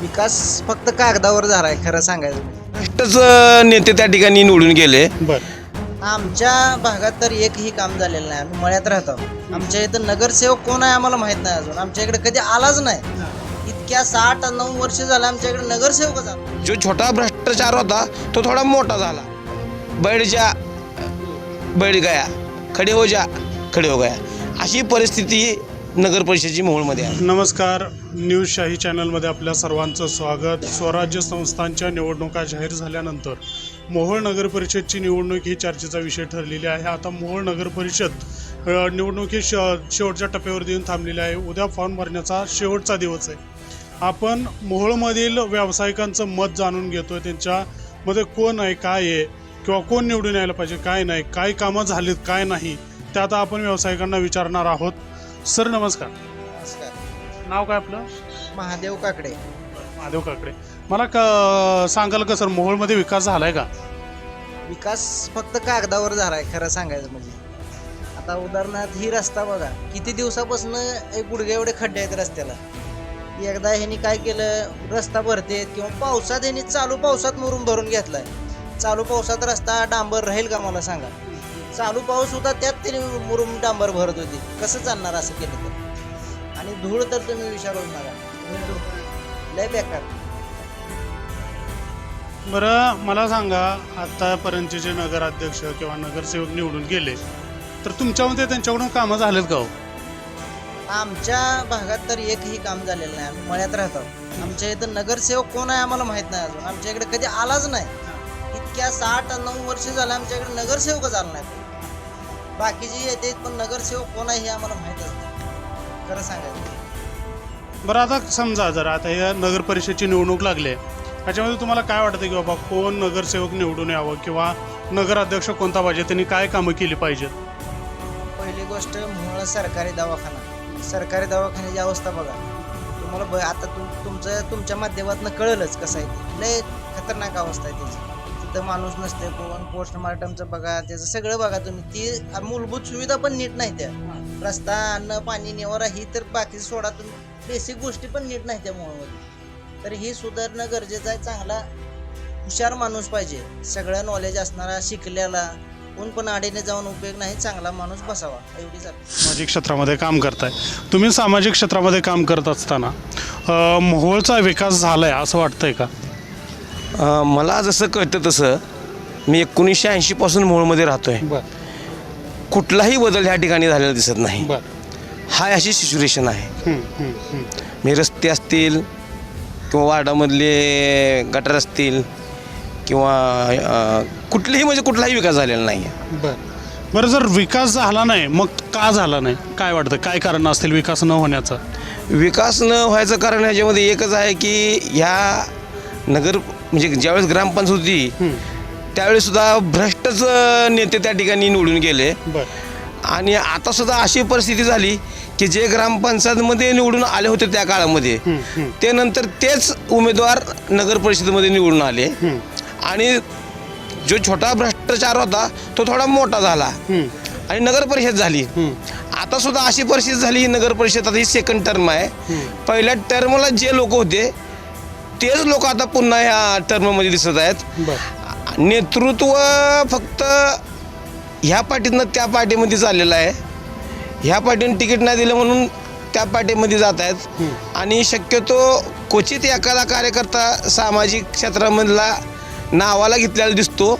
विकास फक्त कागदावर झालाय खरं सांगायचं म्हणजे. भ्रष्टच नेते त्या ठिकाणी निवडून गेले. बर. आमच्या भागात तर एकही काम झालेलं नाही आम्ही मळ्यात राहतो. आमच्या इथं नगरसेवक कोण आहे आम्हाला माहीत नाही अजून. आमच्या इकडे कधी आलाच नाही. इतक्या साठ नऊ वर्ष झालं आमच्या इकडे नगरसेवकच आला जो छोटा भ्रष्टाचार होता तो थोडा मोठा झाला. बैठ जा बैठ गया खडे हो जा खडे हो गया. अशी परिस्थिती नगर परिषदेची मोहोळमध्ये आहे. नमस्कार. न्यूज शाही चॅनलमध्ये आपल्या सर्वांचं स्वागत. स्वराज्य संस्थांच्या निवडणुका जाहीर झाल्यानंतर मोहोळ नगर परिषदची निवडणूक ही चर्चेचा विषय ठरलेली आहे. आता मोहोळ नगर परिषद निवडणुकी श शेवटच्या टप्प्यावरती येऊन थांबलेली आहे. उद्या फॉर्म भरण्याचा शेवटचा दिवस आहे. आपण मोहोळमधील व्यावसायिकांचं मत जाणून घेतोय. त्यांच्यामध्ये कोण आहे काय आहे किंवा कोण निवडून यायला पाहिजे काय नाही काय कामं झालीत काय नाही ते आता आपण व्यावसायिकांना विचारणार आहोत. सर नमस्कार. नाव काय आपलं? महादेव काकडे. महादेव काकडे. मला का सांगाल का सर मोहोळमध्ये विकास झालाय का? विकास फक्त कागदावर झालाय खरं सांगायचं म्हणजे. आता उदाहरणार्थ ही रस्ता बघा. किती दिवसापासून एक गुडघे एवढे खड्डे आहेत रस्त्याला. एकदा ह्यांनी काय केलं रस्ता भरते किंवा पावसात ह्यांनी चालू पावसात मुरुम भरून घेतलाय. चालू पावसात रस्ता डांबर राहील का मला सांगा. चालू पाऊस होता त्यात त्यांनी मुरुम डांबर भरत होती. कसं चालणार असं केलं तर? आणि धूळ तर तुम्ही विचारूच नका लय बेकार. बरं मला सांगा आतापर्यंतचे जे नगराध्यक्ष किंवा नगरसेवक निवडून गेले तर तुमच्यामध्ये त्यांच्याकडून कामं झालेत का हो? आमच्या भागात तर एकही काम झालेलं नाही. आम्ही मळ्यात राहतो. आमच्या इथं नगरसेवक कोण आहे आम्हाला माहीत नाही अजून. आमच्या इकडे कधी आलाच नाही. इतक्या साठ नऊ वर्ष झालं आमच्या इकडे नगरसेवकच आला नाही. बाकीचे येते पण नगरसेवक कोण आहे हे आम्हाला माहीतच नाही खरं सांगायचं बरं आता समजा जर आता या नगर परिषदची निवडणूक लागली आहे. त्याच्यामध्ये तुम्हाला काय वाटतं की बाबा कोण नगरसेवक निवडून यावं किंवा नगराध्यक्ष कोणता पाहिजे? त्यांनी काय कामं केली पाहिजेत? पहिली गोष्ट मुळं सरकारी दवाखाना. सरकारी दवाखान्याची अवस्था बघा. तुम्हाला ब आता तुम तुमचं तुमच्या माध्यमातून कळलंच कसं आहे ते. लय खतरनाक अवस्था आहे त्याची. तिथं माणूस नसते कोण पोस्टमार्टमचं बघा त्याचं सगळं बघा तुम्ही. ती मूलभूत सुविधा पण नीट नाही त्या. रस्ता अन्न पाणी निवारा ही तर बाकी सोडा. तुम्ही बेसिक गोष्टी पण नीट नाही त्या मुळामध्ये तर ही सुधारणं गरजेचं आहे. चांगला हुशार माणूस पाहिजे. सगळं नॉलेज असणारा शिकलेला कोण पण आडीने जाऊन उपयोग नाही चांगला माणूस बसावा. एवढीच सामाजिक क्षेत्रामध्ये काम करताय. तुम्ही सामाजिक क्षेत्रामध्ये काम करत असताना मोहोळचा विकास झालाय असं वाटतंय का? मला जसं कळतं तसं मी एकोणीसशे ऐंशीपासून मोहोळमध्ये राहतोय. बर. कुठलाही बदल ह्या ठिकाणी झालेला दिसत नाही. हा अशी सिच्युएशन आहे. मी रस्ते असतील किंवा वार्डामधले गटर असतील किंवा कुठलीही म्हणजे कुठलाही विकास झालेला नाही. आहे बर. बरं जर विकास झाला नाही मग का झाला नाही? काय वाटतं? काय कारण असतील विकास न होण्याचं? विकास न व्हायचं कारण ह्याच्यामध्ये एकच आहे की ह्या नगर म्हणजे ज्यावेळेस ग्रामपंचायत होती त्यावेळेस सुद्धा भ्रष्टच नेते त्या ठिकाणी निवडून गेले. आणि आता सुद्धा अशी परिस्थिती झाली की जे ग्रामपंचायतमध्ये निवडून आले होते त्या काळामध्ये ते नंतर तेच उमेदवार नगर परिषदेमध्ये निवडून आले. आणि जो छोटा भ्रष्टाचार होता तो थोडा मोठा झाला. आणि नगर परिषद झाली. आता सुद्धा अशी परिस्थिती झाली नगर परिषद आता ही सेकंड टर्म आहे. पहिल्या टर्मला जे लोक होते तेच लोक आता पुन्हा ह्या टर्ममध्ये दिसत आहेत. नेतृत्व फक्त ह्या पार्टीतनं त्या पार्टीमध्ये चाललेलं आहे. ह्या पार्टीनं तिकीट नाही दिलं म्हणून त्या पार्टीमध्ये जात आहेत. आणि शक्यतो क्वचित एखादा कार्यकर्ता सामाजिक क्षेत्रामधला नावाला घेतलेला दिसतो.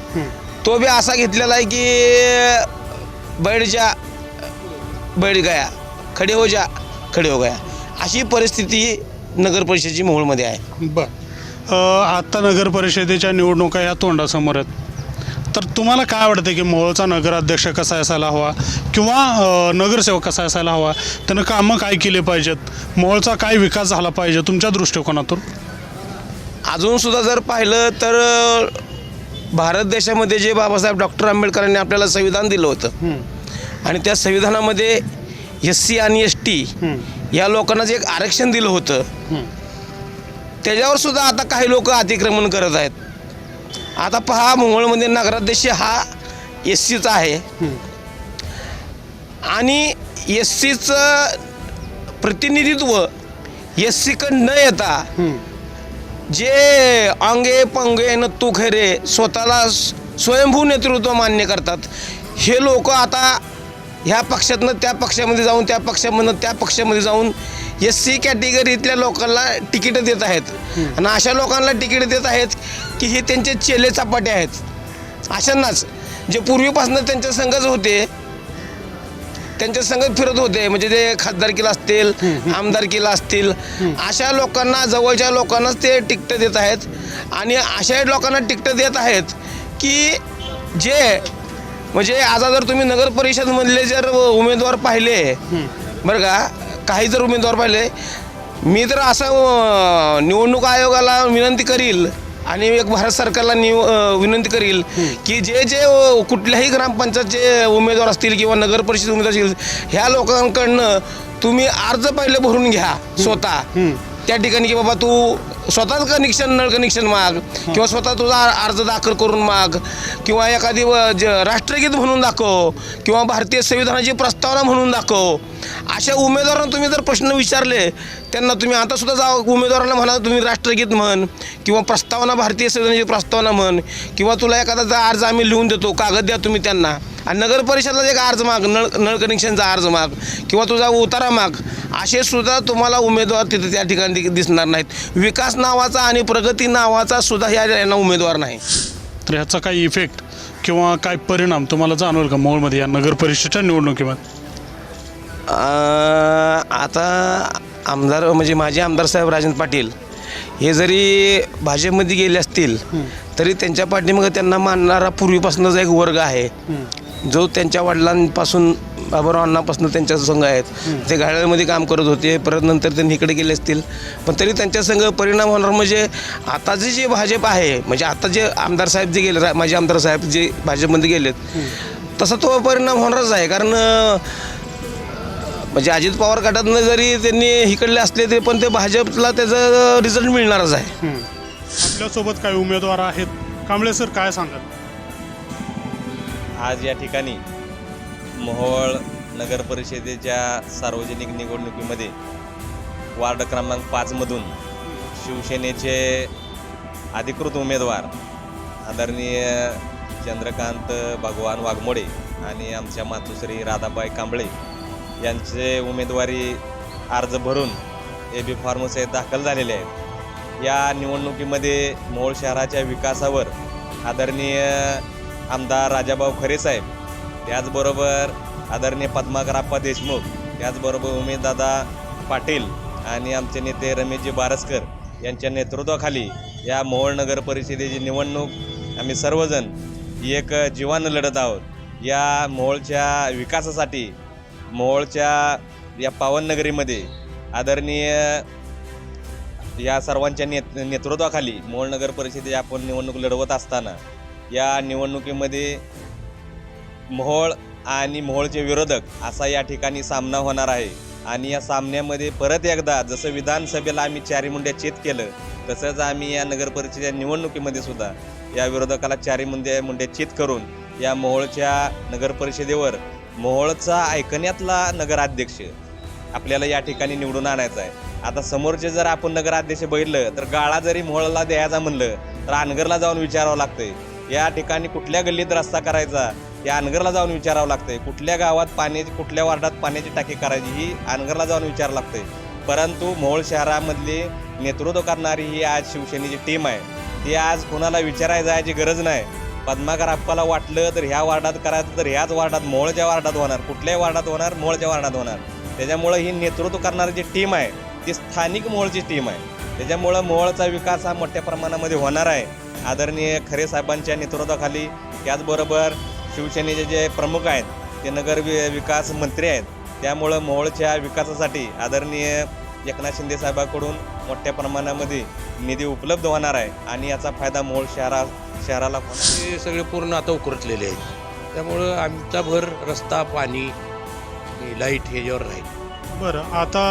तो बी असा घेतलेला आहे की बैठ जा बैठ गया खडे हो जा खडे हो गया. अशी परिस्थिती नगर परिषदेची मोहोळमध्ये आहे. बर. आता नगर परिषदेच्या निवडणुका या तोंडासमोर आहेत. तर तुम्हाला काय वाटतं की मोहोळचा नगराध्यक्ष कसा असायला हवा किंवा अ, नगरसेवक कसा असायला हवा? त्यानं कामं काय केले पाहिजेत? मोहोळचा काय विकास झाला पाहिजे? तुमच्या दृष्टिकोनातून? अजून सुद्धा जर पाहिलं तर अ, भारत देशामध्ये जे बाबासाहेब डॉक्टर आंबेडकरांनी आपल्याला संविधान दिलं होतं. आणि त्या संविधानामध्ये एस सी आणि एस टी या लोकांना जे एक आरक्षण दिलं होतं. त्याच्यावर सुद्धा आता काही लोक अतिक्रमण करत आहेत आता पहा मोहोळमध्ये नगराध्यक्ष हा एस सीचा आहे. आणि एस सीचं प्रतिनिधित्व एस सीकडं न येता. जे अंगे पंगे नत्तू खरे स्वतःला स्वयंभू नेतृत्व मान्य करतात हे लोक आता ह्या पक्षातनं त्या पक्षामध्ये जाऊन त्या पक्षामधनं त्या पक्षामध्ये जाऊन एस सी कॅटेगरीतल्या लोकांना तिकीटं देत आहेत. आणि अशा लोकांना तिकीट देत आहेत की हे त्यांचे चेले चपाटे आहेत. अशांनाच जे पूर्वीपासून त्यांच्या संघच होते त्यांच्या संगत फिरत होते म्हणजे ते खासदारकीला असतील आमदारकीला असतील अशा लोकांना जवळच्या लोकांनाच ते तिकटं देत आहेत. आणि अशा लोकांना तिकटं देत आहेत की जे म्हणजे आता जर तुम्ही नगर परिषदमधले जर उमेदवार पाहिले बरं का काही जर उमेदवार पाहिले मी तर असं निवडणूक आयोगाला विनंती करील आणि एक भारत सरकारला निव विनंती करील की जे जे कुठल्याही ग्रामपंचायतचे उमेदवार असतील किंवा नगर परिषद उमेदवार असतील ह्या लोकांकडनं तुम्ही अर्ज पहिले भरून घ्या स्वतः. त्या ठिकाणी की बाबा तू स्वतःच कनेक्शन नळ कनेक्शन माग. किंवा स्वतः तुझा अर्ज दाखल करून माग. किंवा एखादी व- ज- राष्ट्रगीत म्हणून दाखव. किंवा भारतीय संविधानाची प्रस्तावना म्हणून दाखव. अशा उमेदवारांना तुम्ही जर प्रश्न विचारले त्यांना तुम्ही आता सुद्धा जा उमेदवारांना म्हणा तुम्ही राष्ट्रगीत म्हण. किंवा प्रस्तावना भारतीय संविधानाची प्रस्तावना म्हण. किंवा तुला एखादा अर्ज आम्ही लिहून देतो कागद द्या तुम्ही त्यांना. आणि नगर परिषदला एक अर्ज माग नळ नळ कनेक्शनचा अर्ज माग किंवा तुझा उतारा माग असे सुद्धा तुम्हाला उमेदवार तिथे त्या ठिकाणी दिसणार नाहीत. विकास नावाचा आणि प्रगती नावाचा सुद्धा ह्या यांना उमेदवार नाही. तर ह्याचा काही इफेक्ट किंवा काय परिणाम तुम्हाला जाणवेल का मोहोळमध्ये या नगर परिषदेच्या निवडणुकीमध्ये? आता आमदार म्हणजे माझे आमदार साहेब राजन पाटील हे जरी भाजपमध्ये गेले असतील तरी त्यांच्या पाठीमागं त्यांना मानणारा पूर्वीपासूनच एक वर्ग आहे. जो त्यांच्या वडिलांपासून बाबाराव अण्णापासून त्यांच्या संघ आहेत ते घाळ्यामध्ये काम करत होते परत नंतर त्यांनी इकडे गेले असतील. पण तरी त्यांच्या संघ परिणाम होणार म्हणजे आताचे जे भाजप आहे म्हणजे आता जे आमदार साहेब जे गेले माझे आमदार साहेब जे भाजपमध्ये गेलेत तसा तो परिणाम होणारच आहे. कारण म्हणजे अजित पवार गटातनं जरी त्यांनी इकडले असले तरी पण ते भाजपला त्याचं रिझल्ट मिळणारच आहे. आपल्यासोबत काही उमेदवार आहेत. कांबळे सर काय सांगाल? आज या ठिकाणी मोहोळ नगर परिषदेच्या सार्वजनिक निवडणुकीमध्ये वार्ड क्रमांक पाचमधून शिवसेनेचे अधिकृत उमेदवार आदरणीय चंद्रकांत भगवान वाघमोडे आणि आमच्या मातुश्री राधाबाई कांबळे यांचे उमेदवारी अर्ज भरून ए बी फार्मसीत दाखल झालेले आहेत. या निवडणुकीमध्ये मोहोळ शहराच्या विकासावर आदरणीय आमदार राजाभाऊ खरे साहेब त्याचबरोबर आदरणीय पद्माकराप्पा देशमुख त्याचबरोबर उमेददादा पाटील आणि आमचे नेते रमेशजी बारसकर यांच्या नेतृत्वाखाली या मोहोळ नगर परिषदेची निवडणूक आम्ही सर्वजण एक जीवानं लढत आहोत. या मोहोळच्या विकासासाठी मोहोळच्या या पावननगरीमध्ये आदरणीय या सर्वांच्या नेत नेतृत्वाखाली मोहोळ नगर परिषदेची आपण निवडणूक लढवत असताना या निवडणुकीमध्ये मोहोळ आणि मोहोळचे विरोधक असा या ठिकाणी सामना होणार आहे. आणि या सामन्यामध्ये परत एकदा जसं विधानसभेला आम्ही चारीमुंड्या चेत केलं तसंच आम्ही या नगरपरिषदेच्या निवडणुकीमध्ये सुद्धा या विरोधकाला चारी मुंड्या मुंड्या चित करून या मोहोळच्या नगरपरिषदेवर मोहोळचा ऐकण्यातला नगराध्यक्ष आपल्याला या ठिकाणी निवडून आणायचं आहे. आता समोरचे जर आपण नगराध्यक्ष बघितलं तर गाळा जरी मोहळला द्यायचा म्हणलं तर अनगरला जाऊन विचारावं लागतंय. या ठिकाणी कुठल्या गल्लीत रस्ता करायचा या अनगरला जाऊन विचारावं लागतंय. कुठल्या गावात पाण्याची कुठल्या वार्डात पाण्याची टाकी करायची ही अनगरला जाऊन विचारावं लागतंय. परंतु मोहोळ शहरामधली नेतृत्व करणारी ही आज शिवसेनेची टीम आहे. ती आज कुणाला विचारायला जायची गरज नाही. पद्माकर अप्पाला वाटलं तर ह्या वार्डात करायचं तर ह्याच वार्डात मोहोळच्या वार्डात होणार. कुठल्याही वार्डात होणार मोहोळच्या वार्डात होणार. त्याच्यामुळं ही नेतृत्व करणारी जी टीम आहे ती स्थानिक मोहोळची टीम आहे. त्याच्यामुळं मोहोळचा विकास हा मोठ्या प्रमाणामध्ये होणार आहे. आदरणीय खरे साहेबांच्या नेतृत्वाखाली त्याचबरोबर शिवसेनेचे जे प्रमुख आहेत ते नगर वि विकास मंत्री आहेत. त्यामुळं मोहोळच्या विकासासाठी आदरणीय एकनाथ शिंदे साहेबाकडून मोठ्या प्रमाणामध्ये निधी उपलब्ध होणार आहे आणि याचा फायदा मोहोळ शहरा शहराला हे सगळे पूर्ण आता उकरटलेले आहेत. त्यामुळं आमचा भर रस्ता पाणी हे लाइट ह्याच्यावर राहील. बरं आता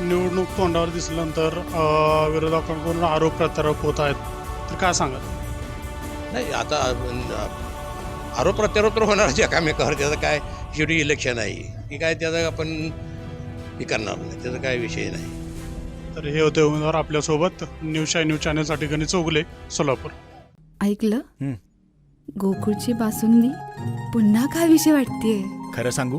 निवडणूक तोंडावर दिसल्यानंतर विरोधकांकडून आरोप प्रत्यारोप होत आहेत. तर काय सांगाल? नाही आता आरोप प्रत्यारोप तर होणारच एकामेकावर त्याचं काय शेवटी इलेक्शन आहे. की काय त्याचं आपण हे करणार नाही त्याचा काय विषय नाही. तर हे होते उमेदवार आपल्यासोबत न्यूज शाही न्यूज चॅनलसाठी गणित चौगुले सोलापूर. ऐकलं? हं. गोकुळची बासुंदी पुन्हा खावीशी वाटतेय? खरं सांगू?